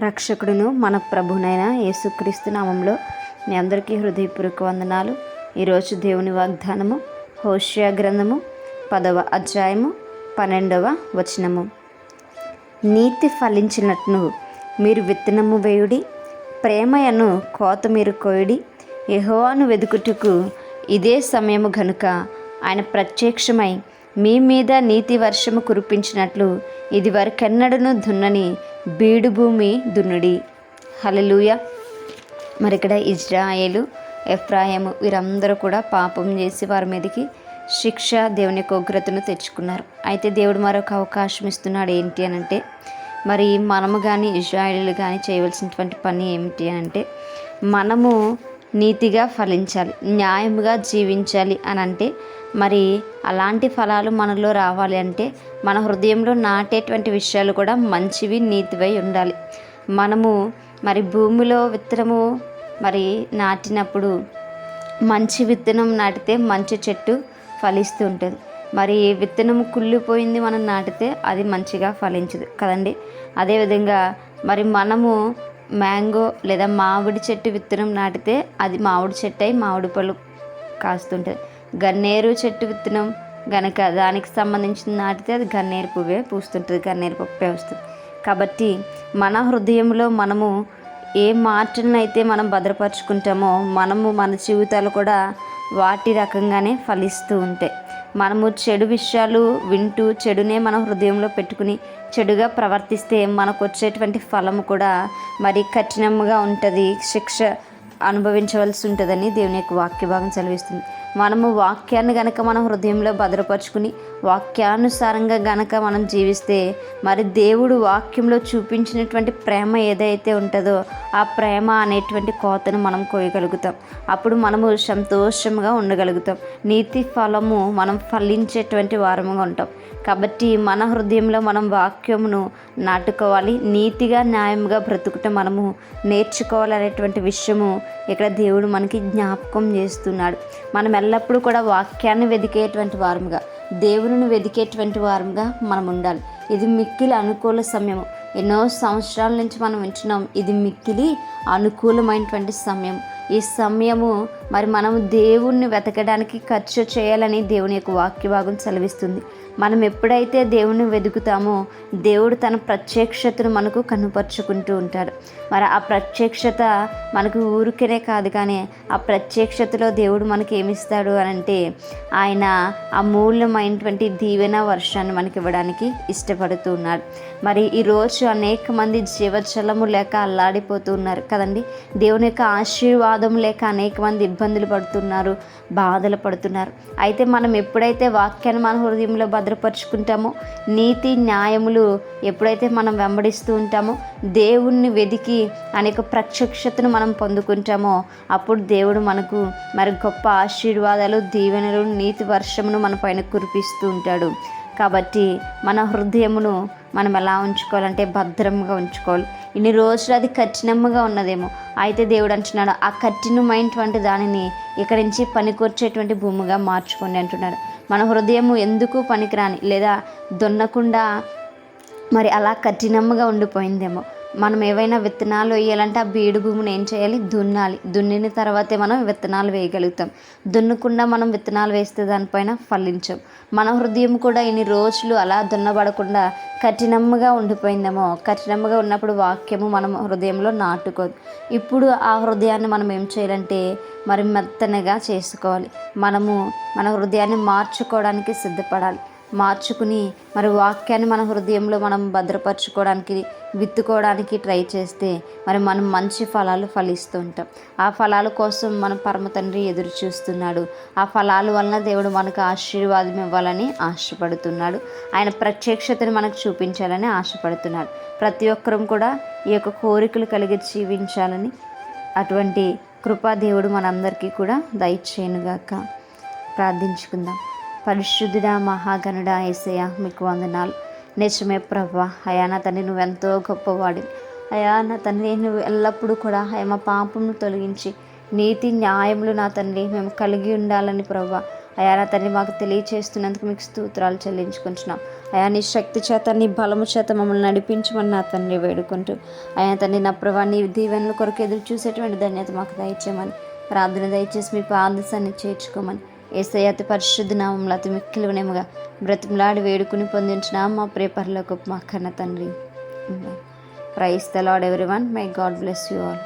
రక్షకుడును మన ప్రభునైన యేసుక్రీస్తు నామంలో మీ అందరికీ హృదయపూర్వక వందనాలు. ఈరోజు దేవుని వాగ్దానము హోషియా గ్రంథము పదవ అధ్యాయము పన్నెండవ వచనము. నీతి ఫలించినట్టు మీరు విత్తనము వేయుడి ప్రేమయను కోత మీరు కోయుడి యహోవాను వెదుకుటకు ఇదే సమయము గనుక ఆయన ప్రత్యక్షమై మీ మీద నీతి వర్షము కురిపించినట్లు ఇది వరకెన్నడను దున్నని బీడు భూమి దున్నుడి. హలలుయ మరి ఇక్కడ ఇజ్రాయేలు ఎఫ్రాయము వీరందరూ కూడా పాపం చేసి వారి మీదకి శిక్ష దేవుని యొక్క ఉగ్రతను తెచ్చుకున్నారు. అయితే దేవుడు మరొక అవకాశం ఇస్తున్నాడు ఏంటి అని అంటే మరి మనము కానీ ఇజ్రాయిలు కానీ చేయవలసినటువంటి పని ఏమిటి అని అంటే మనము నీతిగా ఫలించాలి న్యాయముగా జీవించాలి అని అంటే మరి అలాంటి ఫలాలు మనలో రావాలి అంటే మన హృదయంలో నాటేటువంటి విషయాలు కూడా మంచివి నీతివై ఉండాలి. మనము మరి భూమిలో విత్తనము మరి నాటినప్పుడు మంచి విత్తనం నాటితే మంచి చెట్టు ఫలిస్తూ ఉంటుంది. మరి విత్తనం కుళ్ళిపోయింది మనం నాటితే అది మంచిగా ఫలించదు కదండి. అదేవిధంగా మరి మనము మ్యాంగో లేదా మామిడి చెట్టు విత్తనం నాటితే అది మామిడి చెట్టు అయి మామిడి పళ్ళు కాస్తుంటుంది గన్నేరు చెట్టు విత్తనం. గనక దానికి సంబంధించిన నాటితే అది గన్నేరు పువ్వే పూస్తుంటుంది గన్నేరు పప్పే వస్తుంది. కాబట్టి మన హృదయంలో మనము ఏ మాటలను మనం భద్రపరుచుకుంటామో మనము మన జీవితాలు కూడా వాటి రకంగానే ఫలిస్తూ ఉంటాయి మనము చెడు విషయాలు వింటూ చెడునే మన హృదయంలో పెట్టుకుని చెడుగా ప్రవర్తిస్తే మనకు వచ్చేటువంటి ఫలము కూడా మరి కఠినంగా ఉంటుంది. శిక్ష అనుభవించవలసి ఉంటుందని దేవుని యొక్క వాక్య భాగం సెలవిస్తుంది. మనము వాక్యాన్ని గనక మనం హృదయంలో భద్రపరుచుకుని వాక్యానుసారంగా గనక మనం జీవిస్తే మరి దేవుడు వాక్యంలో చూపించినటువంటి ప్రేమ ఏదైతే ఉంటుందో ఆ ప్రేమ అనేటువంటి కోతను మనం కోయగలుగుతాం. అప్పుడు మనము సంతోషంగా ఉండగలుగుతాం. నీతి ఫలము మనం ఫలించేటువంటి వారముగా ఉంటాం. కాబట్టి మన హృదయంలో మనం వాక్యమును నాటుకోవాలి. నీతిగా న్యాయంగా బ్రతుకుట మనము నేర్చుకోవాలనేటువంటి విషయము ఇక్కడ దేవుడు మనకి జ్ఞాపకం చేస్తున్నాడు. మనం ఎల్లప్పుడూ కూడా వాక్యాన్ని వెదికేటువంటి వారముగా దేవుని వెదికేటువంటి వారముగా మనం ఉండాలి. ఇది మిక్కిలి అనుకూల సమయము ఎన్నో సంవత్సరాల నుంచి మనం వింటున్నాం ఇది మిక్కిలి అనుకూలమైనటువంటి సమయం. ఈ సమయము మరి మనము దేవుణ్ణి వెతకడానికి ఖర్చు చేయాలని దేవుని యొక్క వాక్య భాగం సెలవిస్తుంది. మనం ఎప్పుడైతే దేవుణ్ణి వెతుకుతామో దేవుడు తన ప్రత్యక్షతను మనకు కనుపరుచుకుంటూ ఉంటాడు. మరి ఆ ప్రత్యక్షత మనకు ఊరికనే కాదు కానీ ఆ ప్రత్యక్షతలో దేవుడు మనకి ఏమిస్తాడు అని అంటే ఆయన అమూల్యమైనటువంటి దీవెన వర్షాన్ని మనకి ఇవ్వడానికి ఇష్టపడుతూ ఉన్నాడు. మరి ఈరోజు అనేక మంది జీవజలము లేక అల్లాడిపోతూ ఉన్నారు కదండి? దేవుని యొక్క ఆశీర్వాదం లేక అనేక మంది ఇబ్బందులు పడుతున్నారు బాధలు పడుతున్నారు. అయితే మనం ఎప్పుడైతే వాక్యాన్ని మన హృదయంలో భద్రపరుచుకుంటామో నీతి న్యాయములు ఎప్పుడైతే మనం వెంబడిస్తూ ఉంటామో దేవుణ్ణి వెదికి అనేక ప్రత్యక్షతను మనం పొందుకుంటామో అప్పుడు దేవుడు మనకు మరి గొప్ప ఆశీర్వాదాలు దీవెనలు నీతి వర్షమును మన పైన కురిపిస్తూ ఉంటాడు. కాబట్టి మన హృదయమును మనం ఎలా ఉంచుకోవాలంటే భద్రంగా ఉంచుకోవాలి. ఇన్ని రోజులు అది కఠినంగా ఉన్నదేమో. అయితే దేవుడు అంటున్నాడు ఆ కఠినమైనటువంటి దానిని ఇక్కడి నుంచి పనికొచ్చేటువంటి భూమిగా మార్చుకోండి అంటున్నాడు. మన హృదయము ఎందుకు పనికిరాని లేదా దున్నకుండా మరి అలా కఠినముగా ఉండిపోయిందేమో. మనం ఏవైనా విత్తనాలు వేయాలంటే ఆ బీడు భూమిని ఏం చేయాలి? దున్నాలి. దున్నిన తర్వాతే మనం విత్తనాలు వేయగలుగుతాం. దున్నకుండా మనం విత్తనాలు వేస్తే దానిపైన ఫలించం. మన హృదయం కూడా ఇన్ని రోజులు అలా దున్నబడకుండా కఠినంగా ఉండిపోయిందేమో. కఠినంగా ఉన్నప్పుడు వాక్యము మనం హృదయంలో నాటుకోదు. ఇప్పుడు ఆ హృదయాన్ని మనం ఏం చేయాలంటే మరి మెత్తనగా చేసుకోవాలి. మనము మన హృదయాన్ని మార్చుకోవడానికి సిద్ధపడాలి. మార్చుకుని మరి వాక్యాన్ని మన హృదయంలో మనం భద్రపరచుకోవడానికి విత్తుకోవడానికి ట్రై చేస్తే మరి మనం మంచి ఫలాలు ఫలిస్తూ ఉంటాం. ఆ ఫలాల కోసం మన పరమ తండ్రి ఎదురు చూస్తున్నాడు ఆ ఫలాల వలన దేవుడు మనకు ఆశీర్వాదం ఇవ్వాలని ఆశపడుతున్నాడు. ఆయన ప్రత్యక్షతను మనకు చూపించాలని ఆశపడుతున్నాడు. ప్రతి ఒక్కరం కూడా ఈ యొక్క కోరికలు కలిగి జీవించాలని అటువంటి కృపా దేవుడు మనందరికీ కూడా దయచేయనుగాక. ప్రార్థించుకుందాం. పరిశుద్ధుడ మహాగణుడా ఏసయ్య మీకు వందనాలు. నిజమే ప్రభా అయా నా తండ్రి నువ్వెంతో గొప్పవాడి అయా నా తండ్రి నువ్వు ఎల్లప్పుడూ కూడా అయా మా పాపమును తొలగించి నీతి న్యాయములు నా తండ్రి మేము కలిగి ఉండాలని ప్రభా. అయా నా తండ్రి మాకు తెలియచేస్తున్నందుకు మీకు స్తోత్రాలు చెల్లించుకుంటున్నాం. అయా నీ శక్తి చేత నీ బలము చేత మమ్మల్ని నడిపించమని నా తండ్రి వేడుకుంటూ అయా తండ్రి నా ప్రభా నీ దీవెనల కొరకు ఎదురు చూసేటువంటి ధన్యత మాకు దయచేయమని ప్రార్థన దయచేసి మీ పాదశాన్ని చేర్చుకోమని ఏసై అతి పరిశుద్ధ నామంలో అతి మిక్కిలి బ్రతిమలాడి వేడుకుని పొందించిన మా ప్రేపర్లకు మా కన్న తండ్రి. Praise the Lord every one my God bless you all